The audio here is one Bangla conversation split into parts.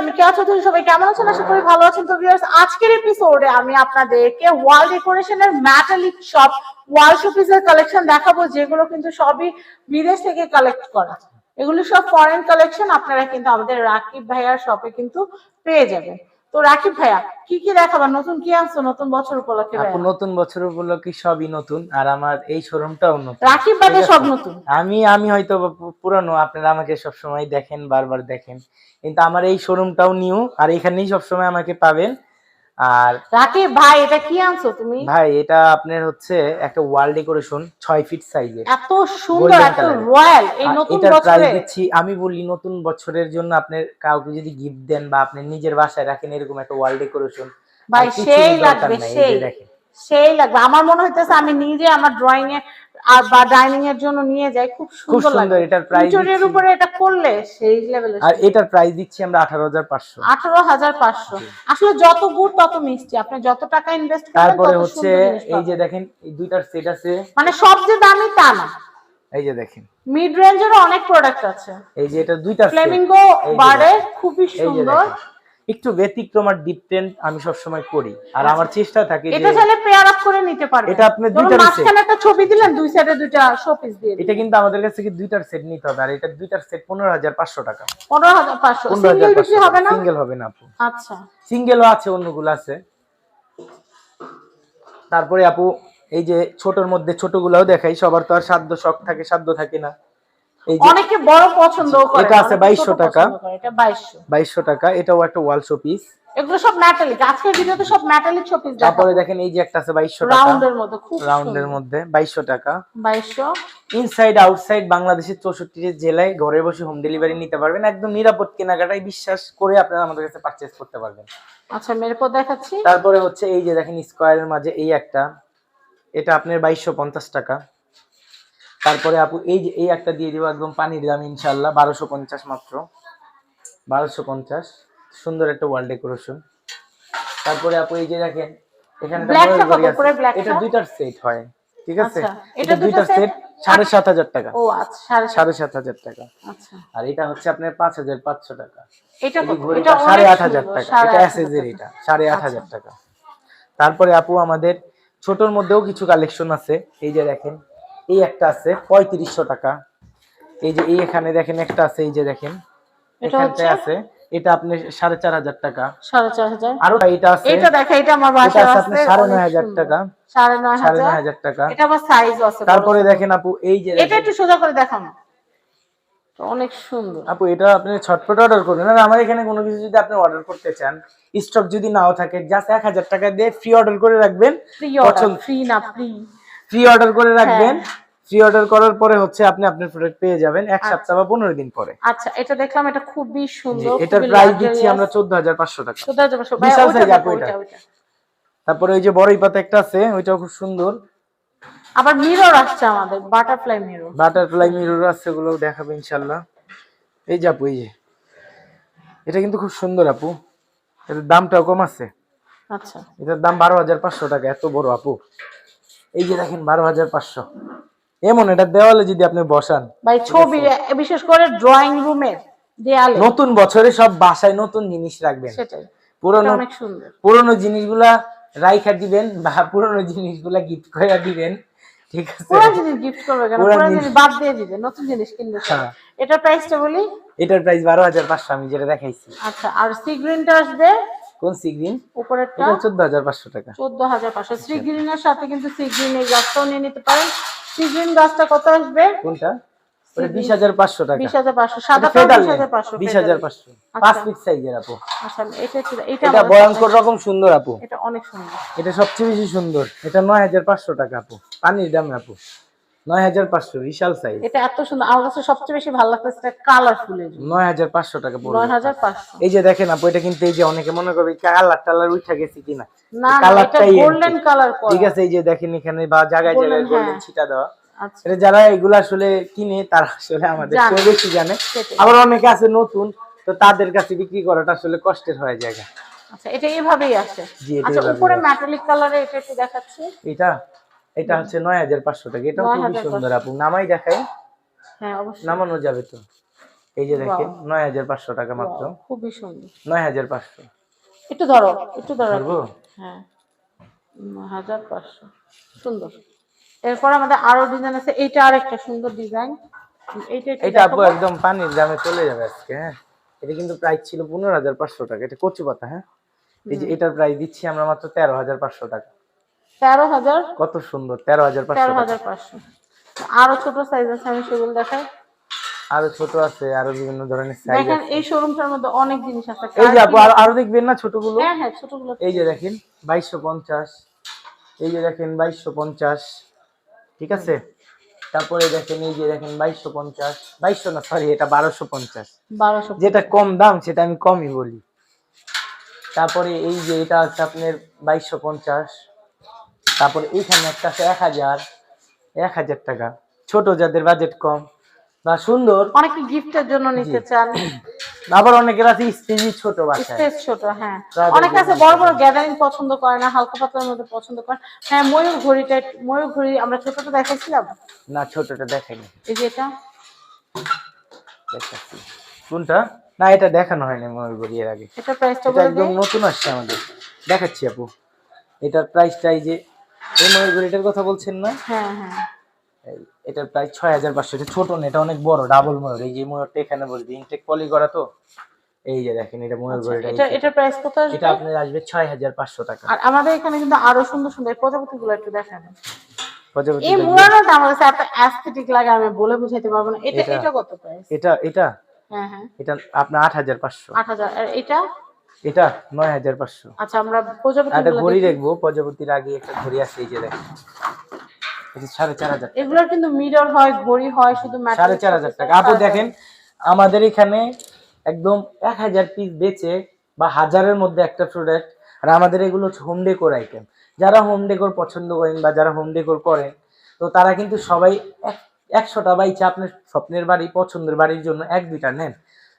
আমি কেয়া চৌধুরী সবাই কেমন আছেন আশা করি ভালো আছেন। তো ভিউয়ার্স আজকের এপিসোডে আমি আপনাদেরকে ওয়াল ডেকোরেশনের ম্যাটালিক শপ ওয়াল শোপিসের কালেকশন দেখাবো, যেগুলো কিন্তু সবই বিদেশ থেকে কালেক্ট করা। এগুলো সব ফরেন কালেকশন আপনারা কিন্তু আমাদের রাকিব ভাইয়ার শপে কিন্তু পেয়ে যাবেন। তো রাকিব ভাইয়া কি কি দেখাবা? নতুন কি আনছো নতুন বছর উপলক্ষে আপু নতুন বছর উপলক্ষে সবই নতুন আর আমার এই শোরুমটাও নতুন। রাকিব বাদে সব নতুন। আমি আমি হয়তো পুরানো আপনারা আমাকে সবসময় দেখেন বারবার দেখেন। কিন্তু আমার এই শোরুমটাও নিউ আর এখানেই সবসময় আমাকে পাবেন। আর রাকিব ভাই এটা কি আনছো তুমি? ভাই এটা আপনার হচ্ছে একটা ওয়াল ডেকোরেশন ছয় ফিট সাইজের। এত সুন্দর এত রয়্যাল এই নতুন এটার প্রাইস দিচ্ছি আমি বলি নতুন বছরের জন্য আপনার কাউকে যদি গিফট দেন বা আপনি নিজের বাসায় রাখেন এরকম একটা ওয়াল ডেকোরেশন। ভাই সেই লাগবে সেই। সেই লাগবে। আমার মনে হইতেছে আমি নিজে আমার ড্রয়িং এ আর বা ডাইনিং এর জন্য নিয়ে যাই খুব সুন্দর লাগবে এটার প্রাইস ইন্টেরিয়র উপরে এটা করলে সেই লেভেলের আর এটার প্রাইস দিচ্ছি আমরা আঠারো হাজার পাঁচশো। আঠারো হাজার পাঁচশো। আসলে যত গুড় তত মিষ্টি। আপনি যত টাকা ইনভেস্ট করবেন তারপরে হচ্ছে এই যে দেখেন এই দুইটার সেট আছে। মানে সব যে দামি তা না। এই যে দেখেন। মিড রেঞ্জেরও অনেক প্রোডাক্ট আছে। এই যে এটা দুইটা ফ্লেমিঙ্গো বারে খুবই সুন্দর। একটু ব্যতিক্রম আর ডিফারেন্ট আমি সবসময় করি। আর আমার চেষ্টা থাকে এটা চাইলে পেয়ার আপ করে নিতে পারবেন। এটা আপনি। মাঝখানে একটা ছবি দিলেন দুই সাইডে দুইটা শোপিস দিয়ে দিলেন। এটা কিন্তু আমাদের কাছ থেকে দুইটার সেট নিতে হবে? আর এটা দুইটার সেট পনেরো হাজার পাঁচশো টাকা। পনেরো হাজার পাঁচশো। পনেরো সিঙ্গেল বিক্রি হবে না? সিঙ্গেল হবে না আপু। আচ্ছা। সিঙ্গেলও আছে অন্যগুলো আছে। তারপরে আপু এই যে ছোটর মধ্যে ছোটগুলাও দেখাই সবার তো আর সাধ্য শখ থাকে সাধ্য থাকে না। অনেকে বড় পছন্দ করে এটা আছে 2200 টাকা। এটা বাইশশো। বাইশশো টাকা এটাও একটা ওয়াল শোপিস এগুলো সব মেটালিক আজকের ভিডিওতে সব মেটালিক শোপিস তারপরে দেখেন এই যে একটা আছে বাইশশো টাকা। রাউন্ডের মধ্যে খুব রাউন্ডের মধ্যে বাইশশো টাকা। বাইশশো। ইনসাইড আউটসাইড বাংলাদেশের চৌষট্টি জেলায় ঘরে বসে হোম ডেলিভারি নিতে পারবেন। একদম নিরাপদ কেনাকাটায় বিশ্বাস করে আপনারা আমাদের কাছে পারচেজ করতে পারবেন। আচ্ছা মেরে পর দেখাচ্ছি। তারপরে হচ্ছে এই যে দেখেন স্কোয়ারের মাঝে এই একটা। এটা আপনার বাইশশো পঞ্চাশ টাকা। তারপরে আপু এই যে এই একটা দিয়ে দিব একদম পানির দাম ইনশাল্লাহ বারোশো পঞ্চাশ মাত্র। বারোশো পঞ্চাশ সুন্দর একটা ওয়াল ডেকোরেশন তারপরে আপু এই যে দেখেন এখানে এটা দুইটার সেট হয় ঠিক আছে? আচ্ছা, এটা দুইটার সেট সাড়ে সাত হাজার টাকা। ও আচ্ছা সাড়ে সাত। হাজার টাকা। আচ্ছা। আর এটা হচ্ছে আপনার পাঁচ হাজার পাঁচশো টাকা। সাড়ে আট হাজার টাকা। এটা। এটা সাড়ে আট হাজার টাকা। তারপরে আপু আমাদের ছোটর মধ্যেও কিছু কালেকশন আছে। এই যে দেখেন এই একটা আছে পঁয়ত্রিশশো টাকা। এই যে এই এখানে দেখেন একটা আছে এই যে দেখেন। এখানটায়? আছে এটা আপনি সাড়ে চার হাজার টাকা। সাড়ে চার হাজার। আরও এটা আছে এটা দেখা এটা আমার আছে সাড়ে নয় হাজার টাকা। সাড়ে নয় হাজার। টাকা। এটা আবার সাইজ আছে তারপরে দেখেন আপু এই যে এটা একটু সোজা করে দেখানো। অনেক সুন্দর। আপু এটা আপনি ছটপট অর্ডার করবেন। আমার এখানে কোনো কিছু যদি আপনি অর্ডার করতে চান স্টক যদি নাও থাকে জাস্ট এক হাজার টাকা দিয়ে ফ্রি অর্ডার করে রাখবেন। ফ্রি অর্ডার ফ্রি না ফ্রি ফ্রি অর্ডার করে রাখবেন। হ্যাঁ। ফ্রি অর্ডার করার পরে হচ্ছে আপনি আপনার প্রোডাক্ট পেয়ে যাবেন এক সপ্তাহ বা পনেরো দিন পরে। আচ্ছা এটা দেখলাম এটা খুবই সুন্দর এটার প্রাইস দিচ্ছি আমরা চোদ্দ হাজার পাঁচশো টাকা। সোজা যাবে সবাই বিশাল ওইটা আপু এটা। তারপরে ওই যে বড়ই পাতা একটা আছে ওইটাও খুব সুন্দর। আবার মিরর আসছে আমাদের বাটারফ্লাই মিরর বাটারফ্লাই মিরর আছে ওগুলো দেখাবো ইনশাল্লাহ এই যে আপু এই যে। এটা কিন্তু খুব সুন্দর আপু। এটার দামটাও কম আছে। আচ্ছা। এটার দাম বারো হাজার পাঁচশো টাকা এত বড় আপু। এই যে দেখেন বারো হাজার পাঁচশো। এমন এটা দেওয়ালে যদি আপনি বসান ভাই ছবি বিশেষ করে ড্রয়িং রুমের দেয়ালে। নতুন বছরে সব বাসায় নতুন জিনিস রাখবেন। সেটাই। পুরনো পুরনো জিনিসগুলা রাইখা দিবেন বা পুরনো জিনিসগুলা গিফট করে দিবেন ঠিক আছে? জিনিস গিফট করবে কেন? পুরান জিনিস- জিনিস বাদ দিয়ে নতুন জিনিস। হ্যাঁ। এটার প্রাইসটা বলি? এটার প্রাইস বারো হাজার পাঁচশো আমি যেটা দেখাইছি। আচ্ছা আর সি গ্রিনটা আসবে কোন উপরেরটা? এটা চোদ্দ হাজার পাঁচশো টাকা। চোদ্দ হাজার পাঁচশো। সি গ্রিনের সাথে কিন্তু সি গ্রিন এই গাছটাও নিয়ে নিতে পারেন। সি গ্রিন গাছটা কত আসবে? কোনটা? ওটা বিশ হাজার পাঁচশো টাকা। বিশ হাজার পাঁচশো। সাদা ফেদার বিশ হাজার পাঁচশো বিশ হাজার পাঁচশো। আচ্ছা। পাঁচ পিস সাইজের আপু। আচ্ছা এটা এটা এটা ভয়ঙ্কর রকম সুন্দর আপু। এটা অনেক সুন্দর। এটা সবচেয়ে বেশি সুন্দর। এটা নয় হাজার পাঁচশো টাকা আপু। পানির দাম আপু। নয় হাজার পাঁচশো বিশাল সাইজ এটা এত সুন্দর। আমার কাছে সবচেয়ে বেশি ভালো লাগতেছে কালারফুল টাকা পড়বে। এই যে দেখেন আপু এটা কিন্তু এই যে অনেকে মনে করবে কালার টালার উঠা গেছে কিনা। না না এটা গোল্ডেন কালার ঠিক আছে এই যে দেখেন এখানে বা জায়গায় Golden, জায়গায় গোল্ডেন হ্যাঁ। ছিটা দেওয়া। আচ্ছা। এটা যারা এগুলো আসলে কিনে তারা আসলে আমাদের বেশি জানে। আবার অনেকে আছে নতুন তো তাদের কাছে বিক্রি করাটা আসলে কষ্টের হয়ে যায়। আচ্ছা এটা এইভাবেই আসে আচ্ছা উপরে মেটালিক কালারে এটা একটু দেখাচ্ছি। এটা? এটা হচ্ছে নয় হাজার পাঁচশো টাকা। এটাও খুবই সুন্দর আপু। নামাই দেখাই। হ্যাঁ নামানো যাবে তো। এই যে দেখেন নয় হাজার পাঁচশো টাকা মাত্র। খুবই সুন্দর। নয় হাজার পাঁচশো। একটু ধরো একটু ধরো। হ্যাঁ। হাজার পাঁচশো। সুন্দর। এরপর আমাদের আরও ডিজাইন আছে। এইটা আরেকটা সুন্দর ডিজাইন এইটা এটা আপু একদম পানির দামে চলে যাবে আজকে হ্যাঁ। এটা কিন্তু প্রাইস ছিল পনেরো হাজার পাঁচশো টাকা। এটা কচু পাতা হ্যাঁ। এই যে এটার প্রাইস দিচ্ছি আমরা মাত্র তেরো হাজার পাঁচশো টাকা। তেরো হাজার। কত সুন্দর তেরো হাজার তেরো হাজার পাঁচশো। আরও ছোট সাইজ আছে আমি সেগুলো দেখাই। আরও ছোট আছে আরও বিভিন্ন ধরনের সাইজ দেখেন এই শোরুমটার মধ্যে অনেক জিনিস আছে। এই যে আপু আরও দেখবেন না ছোটগুলো? হ্যাঁ হ্যাঁ ছোটগুলো এই যে দেখেন বাইশশো পঞ্চাশ। এই যে দেখেন বাইশশো পঞ্চাশ। ঠিক আছে? তারপরে দেখেন এই যে দেখেন বাইশশো পঞ্চাশ। বাইশশো না সরি এটা বারোশো পঞ্চাশ। বারোশো যেটা কম দাম সেটা আমি কমই বলি। তারপরে এই যে এটা আছে আপনার বাইশশো পঞ্চাশ। তারপরে এইখানে একটা আছে এক হাজার এক হাজার টাকা। ছোট যাদের বাজেট কম। বা সুন্দর। অনেকে গিফটের জন্য নিতে চান। আবার অনেকের আছে স্টেজি ছোট বাসায়। স্পেস ছোট হ্যাঁ। অনেকে আছে বড় বড় গ্যাদারিং পছন্দ করে না হালকা পাতলার মধ্যে পছন্দ করে হ্যাঁ ময়ূর ঘড়িটা ময়ূর ঘড়ি আমরা ছোটটা দেখাইছিলাম? না ছোটটা দেখাইনি। এই যে এটা। দেখাচ্ছি। কোনটা? না এটা দেখানো হয়নি ময়ূরগুড়ি এর আগে। এটা প্রাইসটা বলে একদম নতুন আসছে আমাদের। দেখাচ্ছি আপু। এটার প্রাইসটা এই যে এই ময়ূরগুড়িটার কথা বলছেন না? হ্যাঁ হ্যাঁ। এটার প্রাইস ছয় হাজার পাঁচশো এটা ছোট না এটা অনেক বড় ডাবল ময়ূর। এই যে ময়ূরটা এখানে বসবে ইনটেক পলি করা তো? এই যে দেখেন এটা ময়ূর এটা এটা প্রাইস কত আসবে? এটা আপনার আসবে ছয় হাজার পাঁচশো টাকা। আর আমাদের এখানে কিন্তু আরও সুন্দর সুন্দর প্রজাপতি গুলো একটু দেখাবেন প্রজাপতি এই মুরানোটা আমার কাছে এত অ্যাস্থেটিক লাগে আমি বলে বুঝাইতে পারব না। এটা এটা- এটা কত প্রাইস এটা এটা? হ্যাঁ হ্যাঁ। এটা আপনার আট হাজার পাঁচশো। আট হাজার এটা? এটা নয় হাজার পাঁচশো। আচ্ছা আমরা প্রজাপতি একটা ঘড়ি দেখব প্রজাপতির আগে একটা ঘড়ি আছে এই যে দেখেন। সাড়ে চার হাজার এগুলোর কিন্তু মিরর হয় ঘড়ি হয় শুধু সাড়ে চার হাজার টাকা। আপু দেখেন আমাদের এখানে একদম এক হাজার পিস বেচে বা হাজারের মধ্যে একটা প্রোডাক্ট আর আমাদের এগুলো হচ্ছে হোম ডেকোর আইটেম যারা হোম ডেকোর পছন্দ করেন বা যারা হোম ডেকোর করেন তো তারা কিন্তু সবাই এক- একশোটা বাইচে আপনার স্বপ্নের বাড়ি পছন্দের বাড়ির জন্য এক দুইটা নেন।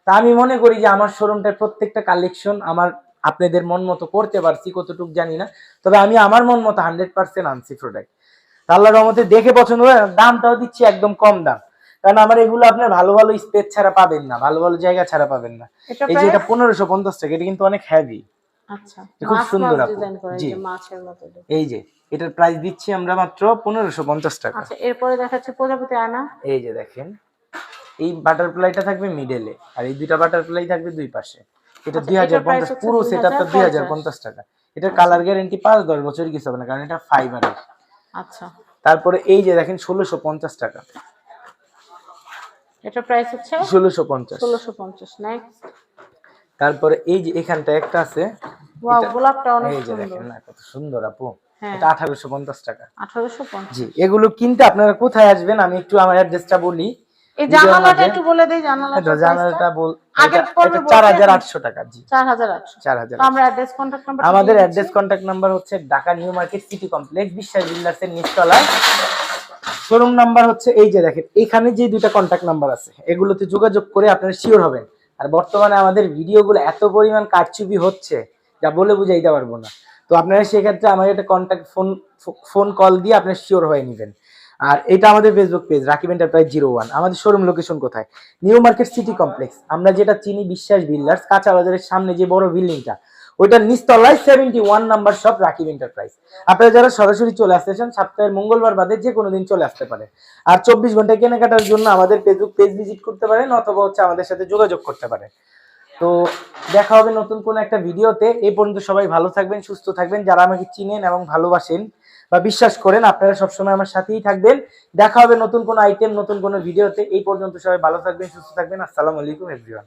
তা আমি মনে করি যে আমার শোরুমটার প্রত্যেকটা কালেকশন আমার আপনাদের মন মতো করতে পারছি কতটুকু জানি না। তবে আমি আমার মন মতো হান্ড্রেড পার্সেন্ট আনছি প্রোডাক্ট আল্লাহর রহমতে দেখে পছন্দ করে দামটাও দিচ্ছি একদম কম দাম। কারণ আমার এগুলো আপনার ভালো ভালো স্পেস ছাড়া পাবেন না ভালো ভালো জায়গা ছাড়া পাবেন না। এই যে এটা পনেরোশো পঞ্চাশ টাকা এটা কিন্তু অনেক হেভি আচ্ছা খুব সুন্দর এই জি। যে। এই এটার প্রাইস দিচ্ছি আমরা মাত্র পনেরোশো পঞ্চাশ টাকা। আচ্ছা এরপরে দেখাচ্ছে প্রজাপতি আয়না এই যে দেখেন এই বাটারফ্লাইটা থাকবে মিডলে আর এই দুইটা বাটারফ্লাই থাকবে দুই পাশে। এটা আচ্ছা, দুই হাজার পঞ্চাশ পুরো সেট আপটা দুই হাজার 2050 পঞ্চাশ টাকা। এটার কালার গ্যারেন্টি পাঁচ দশ বছর কিছু হবে না কারণ এটা ফাইবারের আচ্ছা। তারপরে এই যে দেখেন ষোলোশো পঞ্চাশ টাকা। এটা প্রাইস হচ্ছে? ষোলোশো পঞ্চাশ। ষোলোশো পঞ্চাশ নেক্সট তারপরে এই যে এখানটা একটা আছে ওয়াও গোলাপটা অনেক সুন্দর। দেখেন না কত সুন্দর আপু। হ্যাঁ। এটা আঠারোশো পঞ্চাশ টাকা। আঠারোশো পঞ্চাশ। জি এগুলো কিনতে আপনারা কোথায় আসবেন? আমি একটু আমার অ্যাড্রেসটা বলি। এই জানালাটা একটু বলে দেই জানালাটা জানালাটা বল আগের পর্বে টাকা জি। আমরা অ্যাড্রেস নাম্বার আমাদের অ্যাড্রেস কন্ট্যাক্ট নাম্বার হচ্ছে Dhaka new market city complex Biswas নিচতলায় শোরুম নাম্বার হচ্ছে এই যে দেখেন এখানে যে দুইটা কন্ট্যাক্ট নাম্বার আছে এগুলোতে যোগাযোগ করে আপনারা শিওর হবেন। আর বর্তমানে আমাদের ভিডিওগুলো এত পরিমাণ কারচুপি হচ্ছে যা বলে বুঝাইতে পারব না। তো আপনারা সেক্ষেত্রে আমাকে একটা কন্ট্যাক্ট ফোন ফোন কল দিয়ে আপনারা শিওর হয়ে নেবেন। আর এটা আমাদের Facebook page Rakib enterprise zero one আমাদের শোরুম লোকেশন কোথায়? নিউ মার্কেট সিটি কমপ্লেক্স আমরা যেটা চিনি বিশ্বাস বিল্ডার্স কাঁচা বাজারের সামনে যে বড় বিল্ডিংটা ওইটার নিচতলায় seventy one number shop Rakib enterprise আপনারা যারা সরাসরি চলে আসতে চান, সপ্তাহের মঙ্গলবার বাদে যে কোনো দিন চলে আসতে পারে আর চব্বিশ ঘন্টায় কেনাকাটার জন্য আমাদের ফেসবুক পেজ ভিজিট করতে পারেন, অথবা হচ্ছে আমাদের সাথে যোগাযোগ করতে পারেন। তো দেখা হবে নতুন কোনো একটা ভিডিওতে এই পর্যন্ত সবাই ভালো থাকবেন, সুস্থ থাকবেন। যারা আমাকে চিনেন এবং ভালোবাসেন বা বিশ্বাস করেন, আপনারা সবসময় আমার সাথেই থাকবেন। দেখা হবে নতুন কোনো আইটেম নতুন কোনো ভিডিওতে এই পর্যন্ত সবাই ভালো থাকবেন, সুস্থ থাকবেন। আসসালামু আলাইকুম এভরিওয়ান